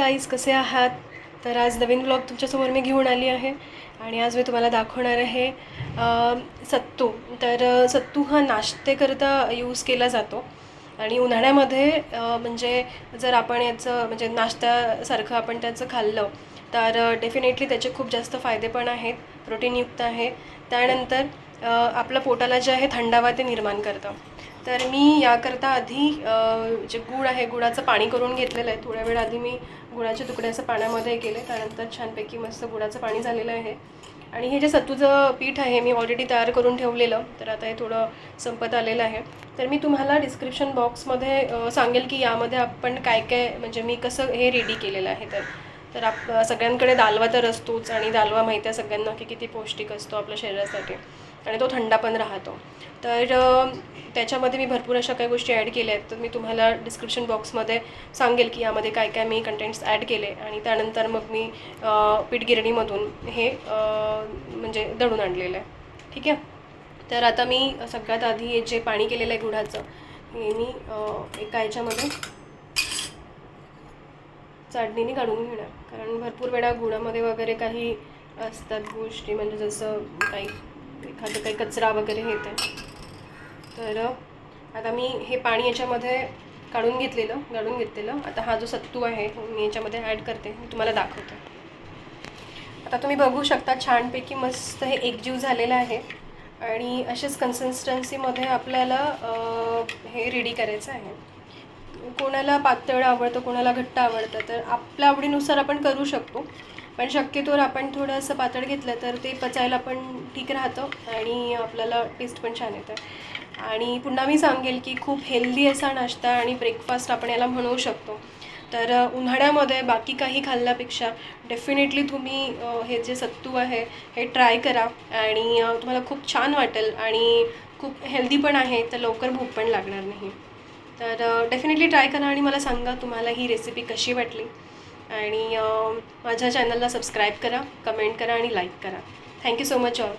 Guys कसे आहात? तर आज नवीन ब्लॉग तुमच्यासमोर मी घेऊन आली आहे आणि आज मी तुम्हाला दाखवणार आहे सत्तू. तर सत्तू हा नाश्तेकरता यूज केला जातो आणि उन्हाळ्यामध्ये म्हणजे जर आपण याचं म्हणजे नाश्त्यासारखं आपण त्याचं खाल्लं तर डेफिनेटली त्याचे खूप जास्त फायदे पण आहेत प्रोटीनयुक्त आहे. त्यानंतर आपल्या पोटाला जे आहे थंडावा ते निर्माण करतं. तर मी याकरता आधी जे गूळ आहे गुळाचं पाणी करून घेतलेलं आहे. थोड्या वेळ आधी मी गुळाचे तुकडे असं पाण्यामध्ये केले. त्यानंतर छानपैकी मस्त गुळाचं पाणी झालेलं आहे. आणि हे जे सत्तूचं पीठ आहे मी ऑलरेडी तयार करून ठेवलेलं. तर आता हे थोडं संपत आलेलं आहे. तर मी तुम्हाला डिस्क्रिप्शन बॉक्समध्ये सांगेल की यामध्ये आपण काय काय म्हणजे मी कसं हे रेडी केलेलं आहे. तर तर आप सगळ्यांकडे दालवा तर असतोच आणि दालवा माहिती आहे सगळ्यांना की किती पौष्टिक असतो आपल्या शरीरासाठी. आणि तो थंडा पण राहतो. तर त्याच्यामध्ये मी भरपूर अशा काही गोष्टी ॲड केल्या आहेत. तर मी तुम्हाला डिस्क्रिप्शन बॉक्समध्ये सांगेल की यामध्ये काय काय मी कंटेंट्स ॲड केले आणि त्यानंतर मग मी पीठगिरणीमधून हे म्हणजे दळून आणलेलं आहे. ठीक आहे? तर आता मी सगळ्यात आधी हे जे पाणी केलेलं आहे गुढाचं हे मी एका याच्यामध्ये चाटणीने काढून घेणार. कारण भरपूर वेळा गुळामध्ये वगैरे काही असतात गोष्टी म्हणजे जसं काही एखादं काही कचरा वगैरे येते तर आता मी हे पाणी याच्यामध्ये काढून घेतलेलं गाळून घेतलेलं. आता हा जो सत्तू आहे तो मी याच्यामध्ये ॲड करते. मी तुम्हाला दाखवते. आता तुम्ही बघू शकता छानपैकी मस्त हे एकजीव झालेलं आहे. आणि अशाच कन्सिस्टन्सीमध्ये आपल्याला हे रेडी करायचं आहे. कोणाला पातळ आवडतं कोणाला घट्ट आवडतं तर आपल्या आवडीनुसार आपण करू शकतो. पण शक्यतोवर आपण थोडं असं पातळ घेतलं तर ते पचायला पण ठीक राहतं आणि आपल्याला टेस्ट पण छान येतं. आणि पुन्हा मी सांगेल की खूप हेल्दी असा नाश्ता आणि ब्रेकफास्ट आपण याला म्हणू शकतो. तर उन्हाळ्यामध्ये बाकी काही खाल्ल्यापेक्षा डेफिनेटली तुम्ही हे जे सत्तू आहे हे ट्राय करा आणि तुम्हाला खूप छान वाटेल आणि खूप हेल्दी पण आहे तर लवकर भूक पण लागणार नाही. तर डेफिनेटली ट्राय करा आणि मला सांगा तुम्हाला ही रेसिपी कशी वाटली. आणि माझ्या चॅनलला सबस्क्राईब करा कमेंट करा आणि लाईक करा. Thank you so much all